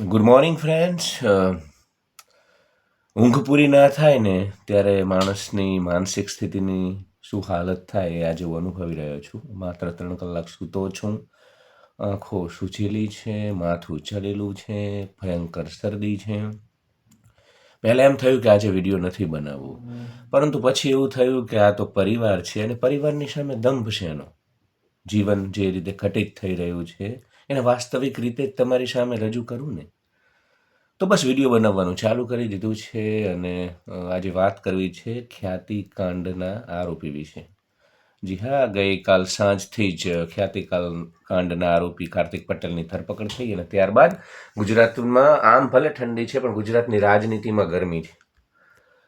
Good morning friends ઊંઘ પૂરી ના થાય ને ત્યારે માણસની માનસિક સ્થિતિની શું હાલત થાય એ આજે હું અનુભવી રહ્યો છું. માત્ર ત્રણ કલાક સૂતો છું. આંખો સૂચેલી છે, માથું ચડેલું છે, ભયંકર શરદી છે. પહેલાં એમ થયું કે આજે વીડિયો નથી બનાવવો. પરંતુ પછી એવું થયું કે આ તો પરિવાર છે અને પરિવારની સામે દંભ છે એનો. જીવન જે રીતે ઘટિત થઈ રહ્યું છે એને વાસ્તવિક રીતે જ તમારી સામે રજૂ કરું ને. તો બસ વીડિયો બનાવવાનું ચાલુ કરી દીધું છે અને આજે વાત કરવી છે ખ્યાતિકાંડના આરોપી વિશે. જી હા, ગઈકાલ સાંજથી જ ખ્યાતિકાલ કાંડના આરોપી કાર્તિક પટેલની ધરપકડ થઈ અને ત્યારબાદ ગુજરાતમાં આમ ભલે ઠંડી છે, પણ ગુજરાતની રાજનીતિમાં ગરમી છે.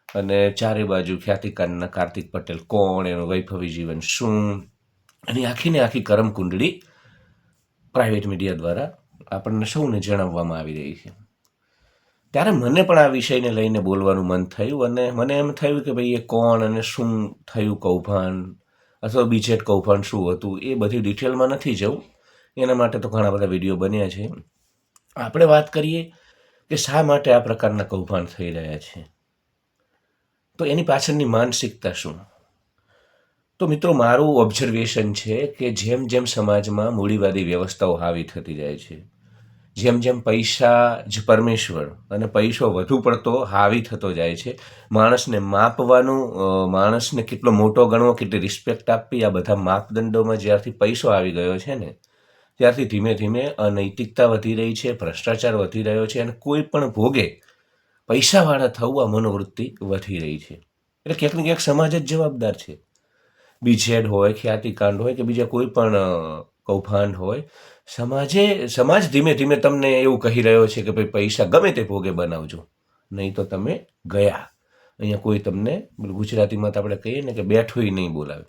અને ચારે બાજુ ખ્યાતિકાંડના કાર્તિક પટેલ કોણ, એનું વૈભવી જીવન શું, એની આખીને આખી કરમ કુંડળી પ્રાઇવેટ મીડિયા દ્વારા આપણને સૌને જણાવવામાં આવી રહી છે. ત્યારે મને પણ આ વિષયને લઈને બોલવાનું મન થયું અને મને એમ થયું કે ભાઈ એ કોણ અને શું થયું કૌભાંડ અથવા બીજેટ કૌભાંડ શું હતું એ બધી ડિટેલમાં નથી જવું. એના માટે તો ઘણા બધા વીડિયો બન્યા છે. આપણે વાત કરીએ કે શા માટે આ પ્રકારના કૌભાંડ થઈ રહ્યા છે. તો એની પાછળની માનસિકતા શું? તો મિત્રો, મારું ઓબ્ઝર્વેશન છે કે જેમ જેમ સમાજમાં મૂડીવાદી વ્યવસ્થાઓ હાવી થતી જાય છે, જેમ જેમ પૈસા જ પરમેશ્વર અને પૈસો વધુ પડતો હાવી થતો જાય છે, માણસને માપવાનું માણસને કેટલો મોટો ગણવો, કેટલી રિસ્પેક્ટ આપવી, આ બધા માપદંડોમાં જ્યારથી પૈસો આવી ગયો છે ને, ત્યારથી ધીમે ધીમે અનૈતિકતા વધી રહી છે, ભ્રષ્ટાચાર વધી રહ્યો છે અને કોઈ પણ ભોગે પૈસાવાળા થવું આ મનોવૃત્તિ વધી રહી છે. એટલે ક્યાંક ને ક્યાંક સમાજ જ જવાબદાર છે. બીજેડ હોય ખ્યાતિકાંડ હોય કે બીજા કોઈ પણ કૌભાંડ હોય, સમાજે, સમાજ ધીમે ધીમે તમને એવું કહી રહ્યો છે કે ભાઈ પૈસા ગમે તે ભોગે બનાવજો. નહીં તો તમે ગયા. અહીંયા કોઈ તમને ગુજરાતીમાં તો આપણે કહીએ ને કે બેઠોય નહીં બોલાવે.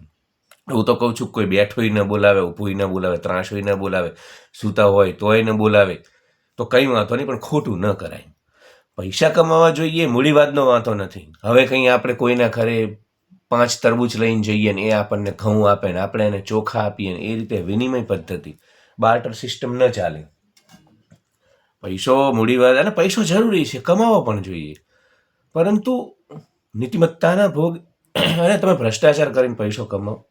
હું તો કહું છું કોઈ બેઠોય ન બોલાવે, ઊભુંય ન બોલાવે, ત્રાસોય ન બોલાવે, સૂતા હોય તોય ન બોલાવે, તો કંઈ વાંધો નહીં, પણ ખોટું ન કરાય. પૈસા કમાવા જોઈએ, મૂડીવાદનો વાંધો નથી. હવે કંઈ આપણે કોઈના ઘરે પાંચ તરબૂચ લઈને જઈએ ને એ આપણને ઘઉં આપે ને આપણે એને ચોખા આપીએ ને એ રીતે વિનિમય પદ્ધતિ. બાર્ટર સિસ્ટમ ન ચાલે. પૈસો મૂડીવાદ અને પૈસો જરૂરી છે, કમાવો પણ જોઈએ. પરંતુ નીતિમત્તાના ભોગ, અને તમે ભ્રષ્ટાચાર કરીને પૈસો કમાવો.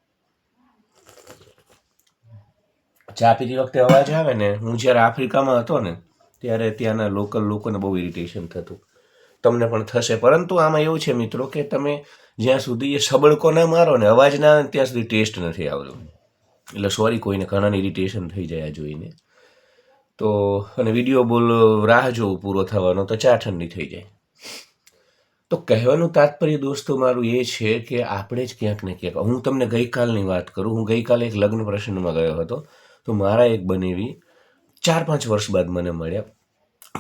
ચા પીતી વખતે અવાજ આવે ને, હું જ્યારે આફ્રિકામાં હતો ને, ત્યારે ત્યાંના લોકલ લોકોને બહુ ઇરિટેશન થતું. તમને પણ થશે. પરંતુ આમાં એવું છે મિત્રો કે તમે જ્યાં સુધી એ સબળકો ના મારો ને અવાજ ના આવે ત્યાં સુધી ટેસ્ટ નથી આવતો. એટલે સોરી કોઈને ઘણાને ઇરિટેશન થઈ જાય જોઈને. તો અને વીડિયો બોલ રાહ જોવું પૂરો થવાનો તો ચા ઠંડી થઈ જાય. તો કહેવાનું તાત્પર્ય દોસ્તો મારું એ છે કે આપણે જ ક્યાંક ને ક્યાંક, હું તમને ગઈકાલની વાત કરું, હું ગઈકાલે એક લગ્ન પ્રસંગમાં ગયો હતો. તો મારા એક બનેવી ચાર પાંચ વર્ષ બાદ મને મળ્યા.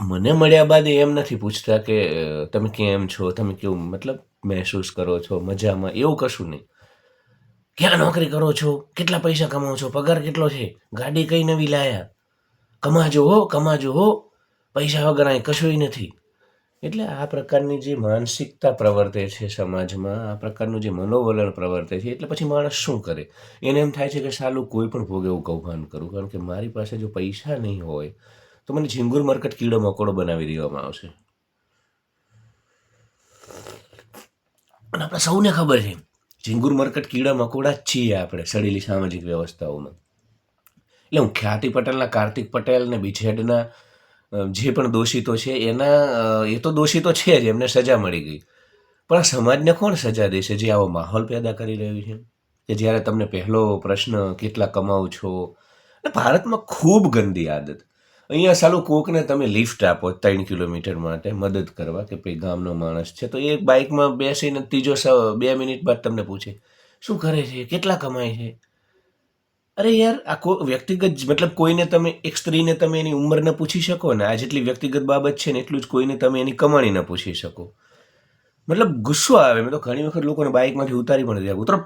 મને મળ્યા બાદ એમ નથી પૂછતા કે તમે કેમ છો? તમે કેવું મતલબ મહેસૂસ કરો છો? મજામાં? એવું કશું નહીં. ક્યાં નોકરી કરો છો? કેટલા પૈસા કમાવો છો? પગાર કેટલો છે? ગાડી કઈ નવી લાયા? કમાજો હો કમાજો હો. પૈસા વગર અહીં કશુંય નથી. એટલે આ પ્રકારની જે માનસિકતા પ્રવર્તે છે સમાજમાં, આ પ્રકારનું જે મનોવલણ પ્રવર્તે છે, એટલે પછી માણસ શું કરે? એને એમ થાય છે કે સાલું કોઈ પણ ભોગે એવું કૌભાન કરું. કારણ કે મારી પાસે જો પૈસા નહીં હોય તો મને ઝીંગુર મરકટ કીડો મકોડો બનાવી દેવામાં આવશે. અને આપણે સૌને ખબર છે ઝીંગુર મરકટ કીડા મકોડા જ છીએ આપણે સડેલી સામાજિક વ્યવસ્થાઓમાં. એટલે હું ખ્યાતિ પટેલના, કાર્તિક પટેલ ને બિછેડના જે પણ દોષિતો છે, એના એ તો દોષિતો છે જ, એમને સજા મળી ગઈ. પણ આ સમાજને કોણ સજા દેશે જે આવો માહોલ પેદા કરી રહ્યું છે? કે જ્યારે તમને પહેલો પ્રશ્ન, કેટલા કમાવ છો? ભારતમાં ખૂબ ગંદી આદત. અહીંયા સાલું કોકને તમે લિફ્ટ આપો ત્રણ કિલોમીટર માટે મદદ કરવા કે ભાઈ ગામનો માણસ છે, તો એ બાઇકમાં બેસીને ત્રીજો બે મિનિટ બાદ તમને પૂછે, શું કરે છે? કેટલા કમાય છે? અરે યાર, આ કો, વ્યક્તિગત મતલબ કોઈને તમે, એક સ્ત્રીને તમે એની ઉંમરને પૂછી શકો ને, આ જેટલી વ્યક્તિગત બાબત છે ને, એટલું જ કોઈને તમે એની કમાણીને પૂછી શકો. મતલબ ગુસ્સો આવે, મેં તો ઘણી વખત લોકોને બાઇકમાંથી ઉતારી પણ દીધા ઉતરો.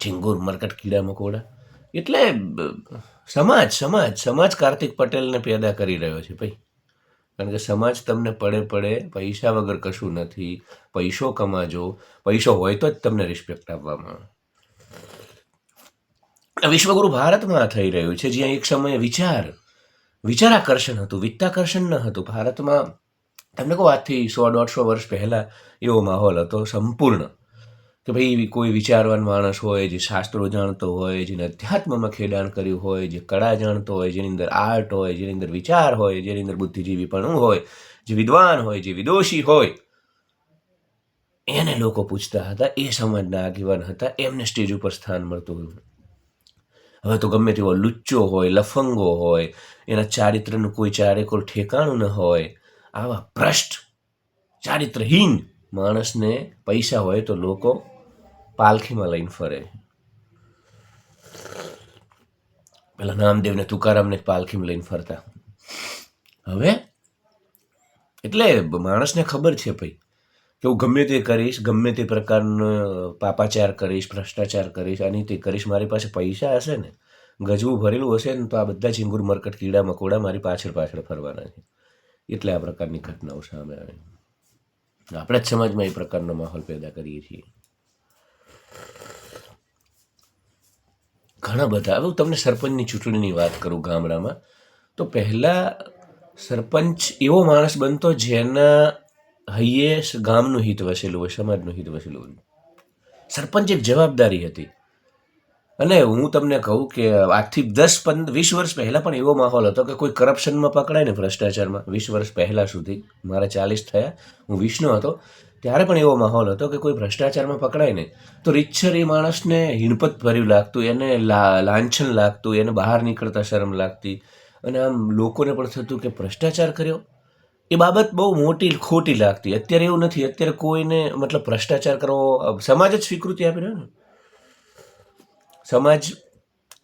ચિંગુર, મરકટ, કીડા, મકોડા. એટલે, સમાજ સમાજ સમાજ કાર્તિક પટેલને પેદા કરી રહ્યો છે ભાઈ. કારણ કે સમાજ તમને પડે પડે પૈસા વગર કશું નથી, પૈસો કમાજો. પૈસો હોય તો જ તમને રિસ્પેક્ટ આપવામાં વિશ્વગુરુ ભારતમાં થઈ રહ્યું છે, જ્યાં એક સમયે વિચાર, વિચારાકર્ષણ હતું, વિત્તાકર્ષણ ન હતું. ભારતમાં, તમને કહું આજથી સો દોઢસો વર્ષ પહેલાં એવો માહોલ હતો, સંપૂર્ણ. કે ભાઈ કોઈ વિચારવાન માણસ હોય જે શાસ્ત્રો જાણતો હોય, જેને અધ્યાત્મમાં ખેડાણ કર્યું હોય, જે કળા જાણતો હોય, જેની અંદર આર્ટ હોય, જેની અંદર વિચાર હોય, જેની અંદર બુદ્ધિજીવીપણું હોય, જે વિદ્વાન હોય, જે વિદોષી હોય, એને લોકો પૂછતા હતા, એ સમાજના આગેવાન હતા, એમને સ્ટેજ ઉપર સ્થાન મળતું હતું. હવે તો ગમે તેવો લુચ્ચો હોય, લફંગો હોય, એના ચારિત્રનું કોઈ ચારેકોર ઠેકાણું ન હોય, આવા ભ્રષ્ટ, ચારિત્રહીન માણસને પૈસા હોય તો લોકો પાલખીમાં લઈને ફરે. પેલા નામદેવને તુકારામને પાલખીમાં લઈને ફરતા. હવે? એટલે માણસને ખબર છે ભાઈ કે હું ગમે તે કરીશ, ગમે તે પ્રકારનો પાપાચાર કરીશ, ભ્રષ્ટાચાર કરીશ અનીતિ કરીશ, મારી પાસે પૈસા હશે ને, ગજવું ભરેલું હશે ને, તો આ બધા ચીંગુર, મરકટ, કીડા, મકોડા મારી પાછળ પાછળ ફરવાના છે. એટલે આ પ્રકારની ઘટનાઓ સામે આવે. આપણે જ સમાજમાં એ પ્રકારનો માહોલ પેદા કરીએ છીએ. ઘણા બધા. હવે હું તમને સરપંચની ચૂંટણીની વાત કરું ગામડામાં, તો પહેલાં સરપંચ એવો માણસ બનતો જેના હૈયે ગામનું હિત વસેલું હોય, સમાજનું હિત વસેલું હોય. સરપંચ એક જવાબદારી હતી. અને હું તમને કહું કે આજથી દસ પંદર વીસ વર્ષ પહેલાં પણ એવો માહોલ હતો કે કોઈ કરપ્શનમાં પકડાય ને ભ્રષ્ટાચારમાં, વીસ વર્ષ પહેલાં સુધી મારા ચાલીસ થયા. હું વીસનો હતો. ત્યારે પણ એવો માહોલ હતો કે કોઈ ભ્રષ્ટાચારમાં પકડાય ને તો રિચ્છર એ માણસને હિણપત ભર્યું લાગતું, એને લાંછન લાગતું, એને બહાર નીકળતા શરમ લાગતી. અને આમ લોકોને પણ થતું કે ભ્રષ્ટાચાર કર્યો? એ બાબત બહુ મોટી ખોટી લાગતી. અત્યારે એવું નથી. અત્યારે કોઈને મતલબ ભ્રષ્ટાચાર કરવો સમાજ જ સ્વીકૃતિ આપી રહ્યો ને? સમાજ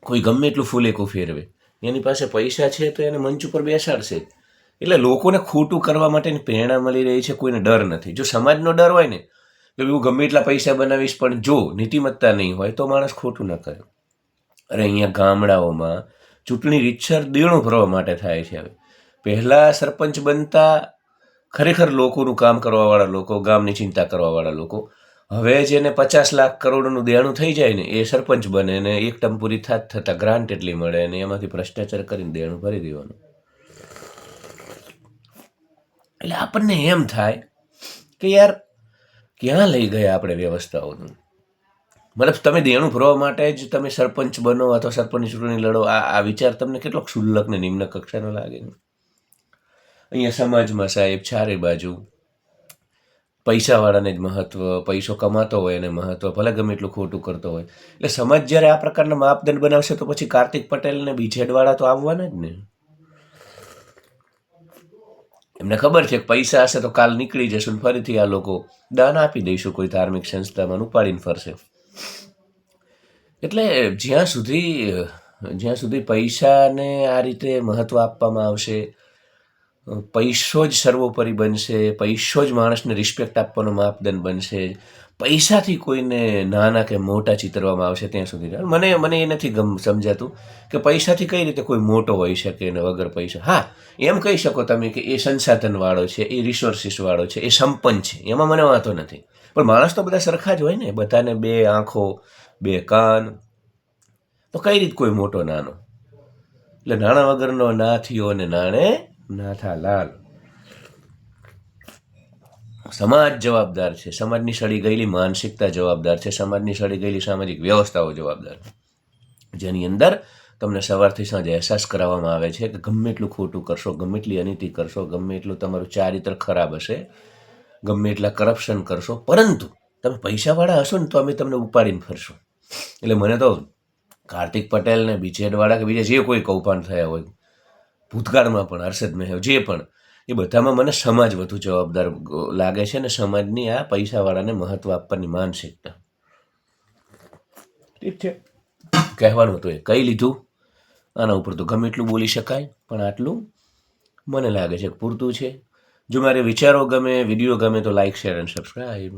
કોઈ ગમે એટલું ફૂલેકું ફેરવે. એની પાસે પૈસા છે તો એને મંચ ઉપર બેસાડશે. એટલે લોકોને ખોટું કરવા માટેની પ્રેરણા મળી રહી છે, કોઈને ડર નથી. જો સમાજનો ડર હોય ને કે હું ગમે એટલા પૈસા બનાવીશ, પણ જો નીતિમત્તા નહીં હોય, તો માણસ ખોટું ન કરે. અરે અહીંયા ગામડાઓમાં ચૂંટણી રીતસર દેણું ભરવા માટે થાય છે હવે. પહેલાં સરપંચ બનતા ખરેખર લોકોનું કામ કરવાવાળા લોકો, ગામની ચિંતા કરવાવાળા લોકો. હવે જેને પચાસ લાખ કરોડનું દેણું થઈ જાય ને, એ સરપંચ બને ને, એક ટર્મ પૂરી થાત થતાં ગ્રાન્ટ એટલી મળે ને, એમાંથી ભ્રષ્ટાચાર કરીને દેણું ભરી દેવાનું. એટલે આપણને એમ થાય કે યાર, ક્યાં લઈ ગયા આપણે વ્યવસ્થાઓનું? મતલબ તમે દેણું ભરવા માટે જ તમે સરપંચ બનો અથવા સરપંચની ચૂંટણી લડો, આ આ વિચાર તમને કેટલો ક્ષુલ્લક ને નિમ્ન કક્ષાનો લાગે અહીંયા સમાજમાં સાહેબ ચારે બાજુ પૈસાવાળાને જ મહત્વ, પૈસો કમાતો હોય એને મહત્વ, ભલે ગમે એટલું ખોટું કરતો હોય. એટલે સમાજ જ્યારે આ પ્રકારના માપદંડ બનાવશે તો પછી કાર્તિક પટેલ ને બીજેડવાળા તો આવવાના જ ને. એમને ખબર છે પૈસા હશે તો કાલ નીકળી જશે ફરીથી આ લોકો દાન આપી દઈશું કોઈ ધાર્મિક સંસ્થામાં ઉપાડીને ફરશે. એટલે જ્યાં સુધી જ્યાં સુધી પૈસાને આ રીતે મહત્વ આપવામાં આવશે પૈસો જ સર્વોપરી બનશે, પૈસો જ માણસને રિસ્પેક્ટ આપવાનો માપદંડ બનશે પૈસાથી કોઈને નાના કે મોટા ચિતરવામાં આવશે ત્યાં સુધી મને મને એ નથી ગમ, સમજાતું કે પૈસાથી કઈ રીતે કોઈ મોટો હોઈ શકે ને વગર પૈસા. હા, એમ કહી શકો તમે કે એ સંસાધનવાળો છે, એ રિસોર્સિસવાળો છે, એ સંપન્ન છે. એમાં મને વાંધો નથી. પણ માણસ તો બધા સરખા જ હોય ને, બધાને બે આંખો, બે કાન. તો કઈ રીત કોઈ મોટો નાનો? એટલે નાણાં વગરનો ના થયો ને નાણે નાથા લાલ સમાજ જવાબદાર છે. સમાજની સડી ગયેલી માનસિકતા જવાબદાર છે. સમાજની સડી ગયેલી સામાજિક વ્યવસ્થાઓ જવાબદાર જેની અંદર તમને સવારથી સાંજે અહેસાસ કરાવવામાં આવે છે કે ગમે એટલું ખોટું કરશો, ગમે એટલી અનીતિ કરશો, ગમે એટલું તમારું ચારિત્ર ખરાબ હશે, ગમે એટલા કરપ્શન કરશો, પરંતુ તમે પૈસાવાળા હશો ને તો અમે તમને ઉપાડીને ફરશો. એટલે મને તો કાર્તિક પટેલ ને, બીજેડવાળા કે બીજા જે કોઈ કૌભાંડ થયા હોય, ભૂતકાળમાં પણ, હર્ષદ મહેવ, જે પણ એ બધામાં મને સમાજ વધુ જવાબદાર લાગે છે ને સમાજની આ પૈસાવાળાને મહત્વ આપવાની માનસિકતા. ઠીક છે. કહેવાનું હતું એ. કહી લીધું? આના ઉપર તો ગમે એટલું બોલી શકાય પણ આટલું મને લાગે છે પૂરતું છે. જો મારે વિચારો ગમે વીડિયો ગમે તો લાઈક શેર એન્ડ સબસ્ક્રાઈબ